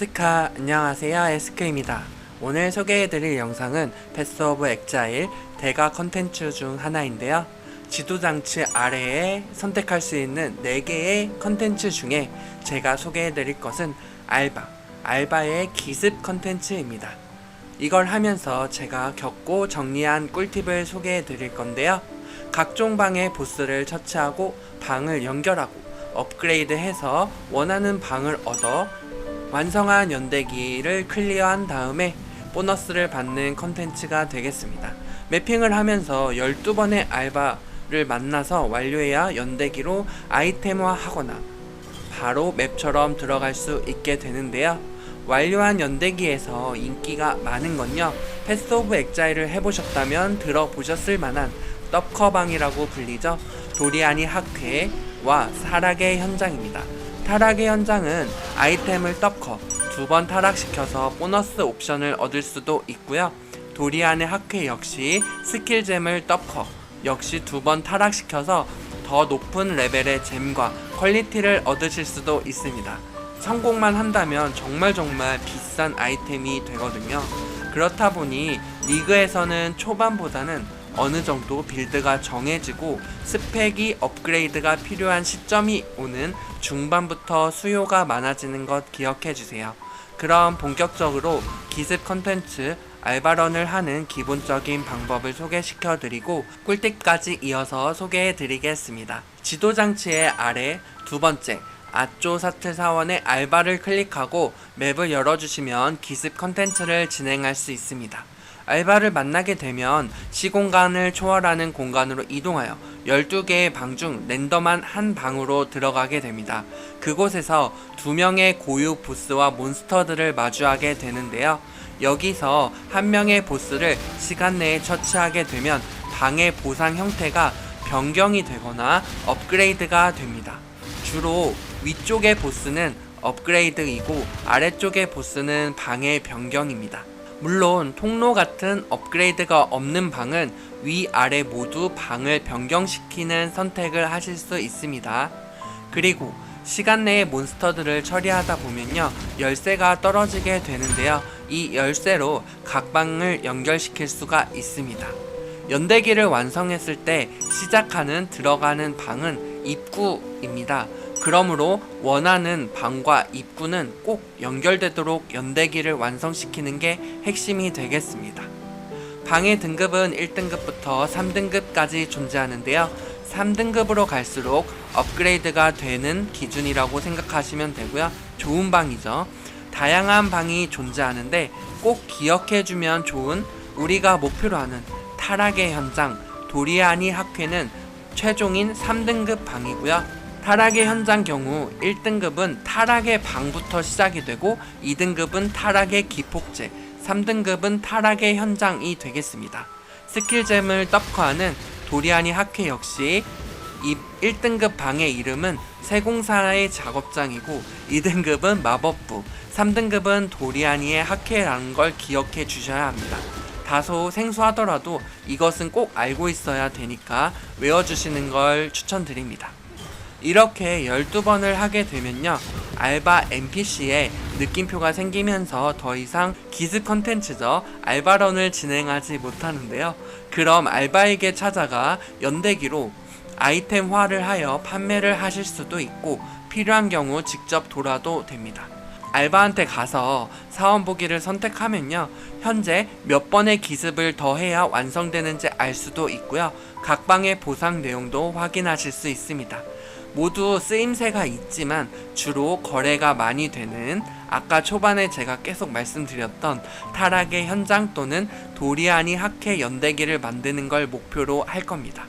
스카 안녕하세요 에스크입니다. 오늘 소개해드릴 영상은 패스 오브 엑자일 대가 컨텐츠 중 하나인데요. 지도장치 아래에 선택할 수 있는 4개의 컨텐츠 중에 제가 소개해드릴 것은 알바, 알바의 기습 컨텐츠입니다. 이걸 하면서 제가 겪고 정리한 꿀팁을 소개해 드릴 건데요. 각종 방의 보스를 처치하고 방을 연결하고 업그레이드 해서 원하는 방을 얻어 완성한 연대기를 클리어한 다음에 보너스를 받는 컨텐츠가 되겠습니다. 매핑을 하면서 12번의 알바를 만나서 완료해야 연대기로 아이템화 하거나 바로 맵처럼 들어갈 수 있게 되는데요. 완료한 연대기에서 인기가 많은 건요. 패스 오브 엑자일을 해보셨다면 들어보셨을 만한 떡커방이라고 불리죠. 도리아니 학회와 타락의 현장입니다. 타락의 현장은 아이템을 떡커 두 번 타락시켜서 보너스 옵션을 얻을 수도 있고요. 도리안의 학회 역시 스킬잼을 떡커 역시 두 번 타락시켜서 더 높은 레벨의 잼과 퀄리티를 얻으실 수도 있습니다. 성공만 한다면 정말 정말 비싼 아이템이 되거든요. 그렇다 보니 리그에서는 초반보다는 어느 정도 빌드가 정해지고 스펙이 업그레이드가 필요한 시점이 오는 중반부터 수요가 많아지는 것 기억해 주세요. 그럼 본격적으로 기습 컨텐츠 알바런을 하는 기본적인 방법을 소개시켜 드리고 꿀팁까지 이어서 소개해 드리겠습니다. 지도 장치의 아래 두 번째 아쪼 사트 사원의 알바를 클릭하고 맵을 열어주시면 기습 컨텐츠를 진행할 수 있습니다. 알바를 만나게 되면 시공간을 초월하는 공간으로 이동하여 12개의 방 중 랜덤한 한 방으로 들어가게 됩니다. 그곳에서 두 명의 고유 보스와 몬스터들을 마주하게 되는데요. 여기서 한 명의 보스를 시간 내에 처치하게 되면 방의 보상 형태가 변경이 되거나 업그레이드가 됩니다. 주로 위쪽의 보스는 업그레이드이고 아래쪽의 보스는 방의 변경입니다. 물론 통로 같은 업그레이드가 없는 방은 위아래 모두 방을 변경시키는 선택을 하실 수 있습니다. 그리고 시간 내에 몬스터들을 처리하다 보면요 열쇠가 떨어지게 되는데요 이 열쇠로 각 방을 연결시킬 수가 있습니다 연대기를 완성했을 때 시작하는 들어가는 방은 입구입니다 그러므로 원하는 방과 입구는 꼭 연결되도록 연대기를 완성시키는 게 핵심이 되겠습니다. 방의 등급은 1등급부터 3등급까지 존재하는데요. 3등급으로 갈수록 업그레이드가 되는 기준이라고 생각하시면 되고요. 좋은 방이죠. 다양한 방이 존재하는데 꼭 기억해주면 좋은 우리가 목표로 하는 타락의 현장 도리아니 학회는 최종인 3등급 방이고요. 타락의 현장 경우 1등급은 타락의 방부터 시작이 되고 2등급은 타락의 기폭제, 3등급은 타락의 현장이 되겠습니다. 스킬잼을 떡커하는 도리아니 학회 역시 이 1등급 방의 이름은 세공사의 작업장이고 2등급은 마법부, 3등급은 도리아니의 학회라는 걸 기억해 주셔야 합니다. 다소 생소하더라도 이것은 꼭 알고 있어야 되니까 외워주시는 걸 추천드립니다. 이렇게 12번을 하게 되면요. 알바 NPC에 느낌표가 생기면서 더 이상 기습 컨텐츠죠. 알바런을 진행하지 못하는데요. 그럼 알바에게 찾아가 연대기로 아이템화를 하여 판매를 하실 수도 있고 필요한 경우 직접 돌아도 됩니다. 알바한테 가서 사원 보기를 선택하면요. 현재 몇 번의 기습을 더 해야 완성되는지 알 수도 있고요. 각 방의 보상 내용도 확인하실 수 있습니다. 모두 쓰임새가 있지만 주로 거래가 많이 되는 아까 초반에 제가 계속 말씀드렸던 타락의 현장 또는 도리아니 학회 연대기를 만드는 걸 목표로 할 겁니다.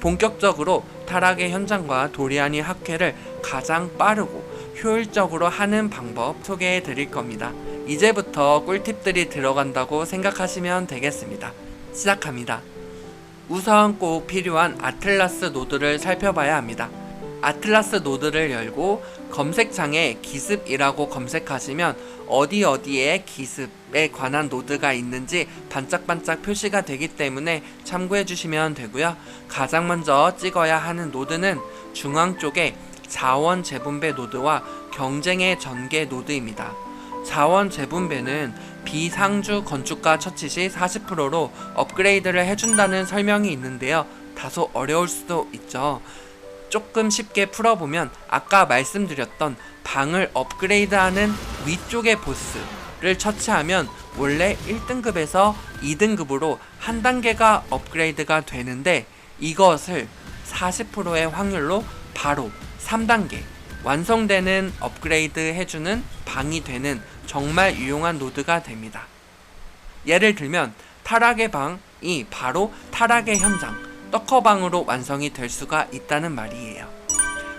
본격적으로 타락의 현장과 도리아니 학회를 가장 빠르고 효율적으로 하는 방법 소개해 드릴 겁니다. 이제부터 꿀팁들이 들어간다고 생각하시면 되겠습니다. 시작합니다. 우선 꼭 필요한 아틀라스 노드를 살펴봐야 합니다. 아틀라스 노드를 열고 검색창에 기습이라고 검색하시면 어디 어디에 기습에 관한 노드가 있는지 반짝반짝 표시가 되기 때문에 참고해 주시면 되고요. 가장 먼저 찍어야 하는 노드는 중앙 쪽에 자원 재분배 노드와 경쟁의 전개 노드입니다. 자원 재분배는 비상주 건축가 처치 시 40%로 업그레이드를 해준다는 설명이 있는데요. 다소 어려울 수도 있죠. 조금 쉽게 풀어보면 아까 말씀드렸던 방을 업그레이드하는 위쪽의 보스를 처치하면 원래 1등급에서 2등급으로 한 단계가 업그레이드가 되는데 이것을 40%의 확률로 바로 3단계 완성되는 업그레이드 해주는 방이 되는 정말 유용한 노드가 됩니다. 예를 들면 타락의 방이 바로 타락의 현장 떡커방으로 완성이 될 수가 있다는 말이에요.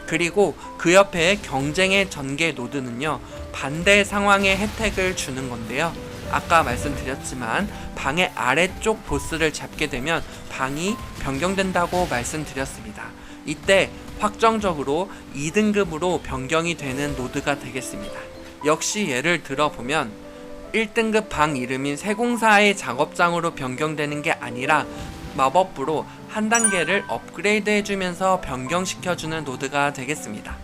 그리고 그 옆에 경쟁의 전개 노드는요 반대 상황의 혜택을 주는 건데요. 아까 말씀드렸지만 방의 아래쪽 보스를 잡게 되면 방이 변경된다고 말씀드렸습니다. 이때 확정적으로 2등급으로 변경이 되는 노드가 되겠습니다. 역시 예를 들어보면 1등급 방 이름인 세공사의 작업장으로 변경되는 게 아니라 마법부로 한 단계를 업그레이드 해주면서 변경시켜주는 노드가 되겠습니다.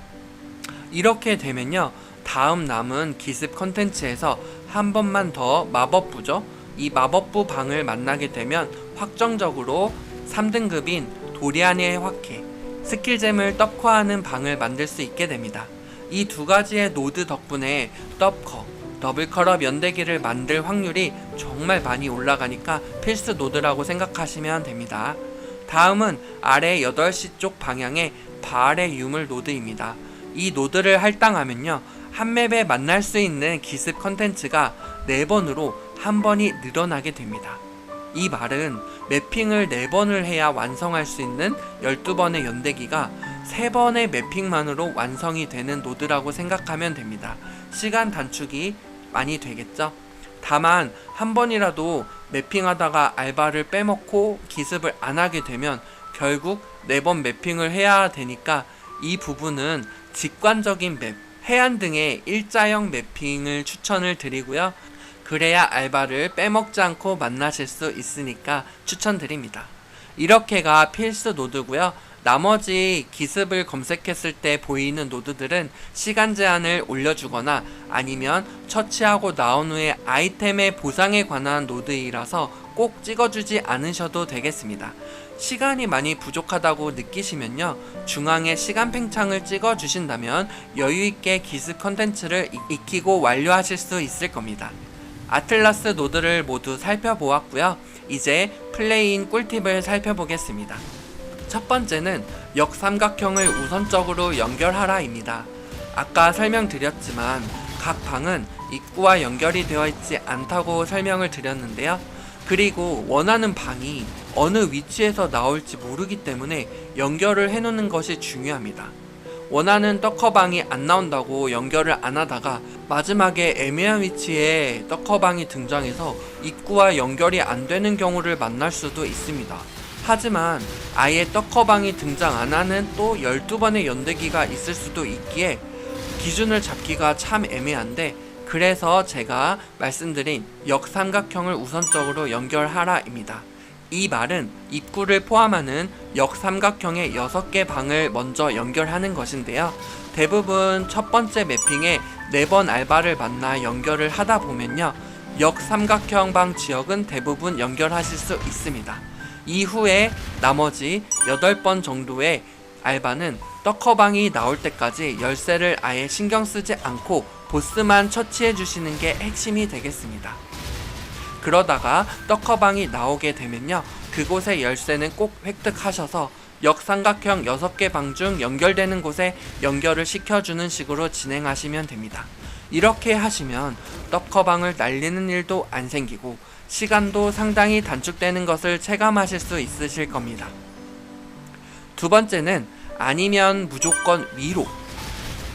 이렇게 되면요. 다음 남은 기습 컨텐츠에서 한 번만 더 마법부죠. 이 마법부 방을 만나게 되면 확정적으로 3등급인 도리안의 확해, 스킬잼을 떡화하는 방을 만들 수 있게 됩니다. 이 두 가지의 노드 덕분에 떡커, 더블컬업 연대기를 만들 확률이 정말 많이 올라가니까 필수 노드라고 생각하시면 됩니다. 다음은 아래 8시 쪽 방향의 바알의 유물 노드입니다. 이 노드를 할당하면요. 한 맵에 만날 수 있는 기습 컨텐츠가 4번으로 한 번이 늘어나게 됩니다. 이 말은 매핑을 4번을 해야 완성할 수 있는 12번의 연대기가 3번의 매핑만으로 완성이 되는 노드라고 생각하면 됩니다. 시간 단축이 많이 되겠죠? 다만 한 번이라도 매핑하다가 알바를 빼먹고 기습을 안 하게 되면 결국 4번 매핑을 해야 되니까 이 부분은 직관적인 맵, 해안 등의 일자형 매핑을 추천을 드리고요. 그래야 알바를 빼먹지 않고 만나실 수 있으니까 추천드립니다. 이렇게가 필수 노드고요. 나머지 기습을 검색했을 때 보이는 노드들은 시간 제한을 올려주거나 아니면 처치하고 나온 후에 아이템의 보상에 관한 노드이라서 꼭 찍어주지 않으셔도 되겠습니다. 시간이 많이 부족하다고 느끼시면요. 중앙에 시간 팽창을 찍어 주신다면 여유있게 기습 컨텐츠를 이- 익히고 완료하실 수 있을 겁니다. 아틀라스 노드를 모두 살펴보았고요. 이제 플레이인 꿀팁을 살펴보겠습니다. 첫 번째는 역삼각형을 우선적으로 연결하라입니다. 아까 설명드렸지만 각 방은 입구와 연결이 되어 있지 않다고 설명을 드렸는데요. 그리고 원하는 방이 어느 위치에서 나올지 모르기 때문에 연결을 해놓는 것이 중요합니다. 원하는 떡커방이 안 나온다고 연결을 안 하다가 마지막에 애매한 위치에 떡커방이 등장해서 입구와 연결이 안 되는 경우를 만날 수도 있습니다. 하지만 아예 떡커방이 등장 안 하는 또 12번의 연대기가 있을 수도 있기에 기준을 잡기가 참 애매한데 그래서 제가 말씀드린 역삼각형을 우선적으로 연결하라입니다. 이 말은 입구를 포함하는 역삼각형의 6개 방을 먼저 연결하는 것인데요. 대부분 첫 번째 매핑에 4번 알바를 만나 연결을 하다 보면요. 역삼각형 방 지역은 대부분 연결하실 수 있습니다. 이후에 나머지 8번 정도의 알바는 떡커방이 나올 때까지 열쇠를 아예 신경 쓰지 않고 보스만 처치해 주시는 게 핵심이 되겠습니다. 그러다가 떡커방이 나오게 되면요. 그곳의 열쇠는 꼭 획득하셔서 역삼각형 6개 방 중 연결되는 곳에 연결을 시켜주는 식으로 진행하시면 됩니다. 이렇게 하시면 떡커방을 날리는 일도 안 생기고 시간도 상당히 단축되는 것을 체감하실 수 있으실 겁니다. 두 번째는 아니면 무조건 위로.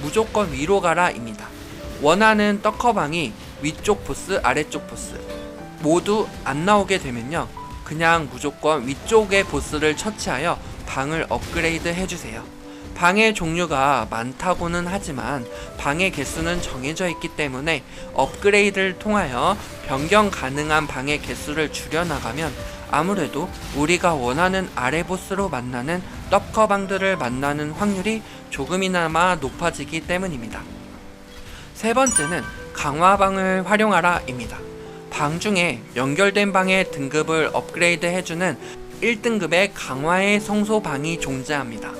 무조건 위로 가라입니다. 원하는 떡커방이 위쪽 보스, 아래쪽 보스 모두 안 나오게 되면요. 그냥 무조건 위쪽의 보스를 처치하여 방을 업그레이드 해주세요. 방의 종류가 많다고는 하지만 방의 개수는 정해져 있기 때문에 업그레이드를 통하여 변경 가능한 방의 개수를 줄여나가면 아무래도 우리가 원하는 아래 보스로 만나는 떡커방들을 만나는 확률이 조금이나마 높아지기 때문입니다. 세 번째는 강화방을 활용하라입니다. 방 중에 연결된 방의 등급을 업그레이드 해주는 1등급의 강화의 성소방이 존재합니다.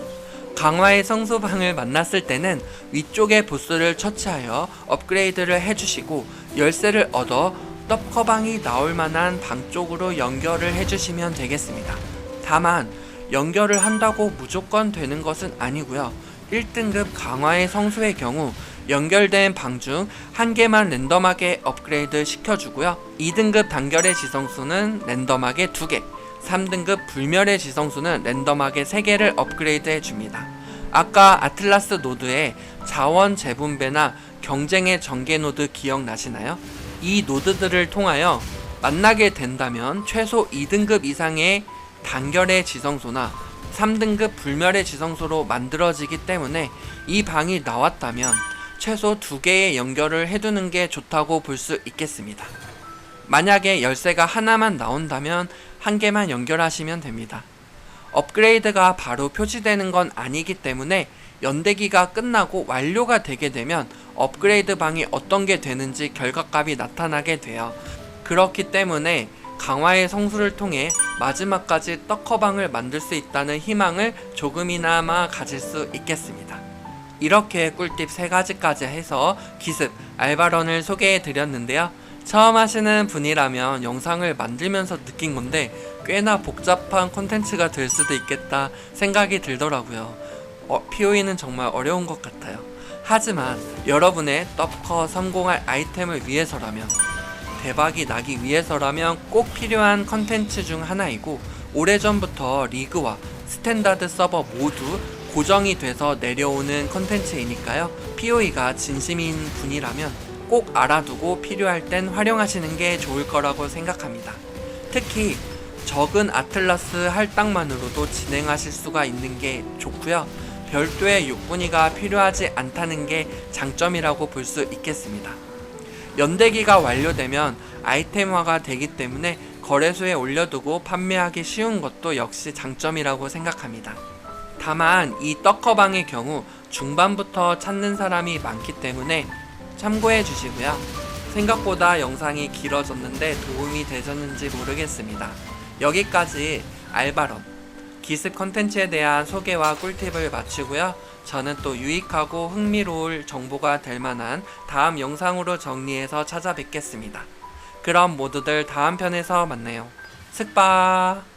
강화의 성소방을 만났을 때는 위쪽에 보스를 처치하여 업그레이드를 해주시고 열쇠를 얻어 떡커방이 나올 만한 방 쪽으로 연결을 해주시면 되겠습니다. 다만 연결을 한다고 무조건 되는 것은 아니고요. 1등급 강화의 성소의 경우 연결된 방 중 한 개만 랜덤하게 업그레이드 시켜주고요. 2등급 단결의 지성수는 랜덤하게 2개, 3등급 불멸의 지성수는 랜덤하게 3개를 업그레이드 해줍니다. 아까 아틀라스 노드의 자원 재분배나 경쟁의 전개 노드 기억나시나요? 이 노드들을 통하여 만나게 된다면 최소 2등급 이상의 단결의 지성소나 3등급 불멸의 지성소로 만들어지기 때문에 이 방이 나왔다면 최소 2개의 연결을 해두는 게 좋다고 볼 수 있겠습니다. 만약에 열쇠가 하나만 나온다면 한 개만 연결하시면 됩니다. 업그레이드가 바로 표시되는 건 아니기 때문에 연대기가 끝나고 완료가 되게 되면 업그레이드 방이 어떤 게 되는지 결과값이 나타나게 돼요. 그렇기 때문에 강화의 성수를 통해 마지막까지 떡커방을 만들 수 있다는 희망을 조금이나마 가질 수 있겠습니다. 이렇게 꿀팁 3가지까지 해서 기습 알바런을 소개해 드렸는데요. 처음 하시는 분이라면 영상을 만들면서 느낀 건데 꽤나 복잡한 콘텐츠가 될 수도 있겠다 생각이 들더라고요. 어, POE는 정말 어려운 것 같아요. 하지만 여러분의 떡커 성공할 아이템을 위해서라면 대박이 나기 위해서라면 꼭 필요한 컨텐츠 중 하나이고 오래전부터 리그와 스탠다드 서버 모두 고정이 돼서 내려오는 컨텐츠이니까요. POE가 진심인 분이라면 꼭 알아두고 필요할 땐 활용하시는 게 좋을 거라고 생각합니다. 특히 적은 아틀라스 할당만으로도 진행하실 수가 있는 게 좋고요. 별도의 육분이가 필요하지 않다는 게 장점이라고 볼 수 있겠습니다. 연대기가 완료되면 아이템화가 되기 때문에 거래소에 올려두고 판매하기 쉬운 것도 역시 장점이라고 생각합니다. 다만 이 떡커방의 경우 중반부터 찾는 사람이 많기 때문에 참고해 주시고요. 생각보다 영상이 길어졌는데 도움이 되셨는지 모르겠습니다. 여기까지 알바럼 기습 컨텐츠에 대한 소개와 꿀팁을 마치고요. 저는 또 유익하고 흥미로울 정보가 될 만한 다음 영상으로 정리해서 찾아뵙겠습니다. 그럼 모두들 다음 편에서 만나요. 스파!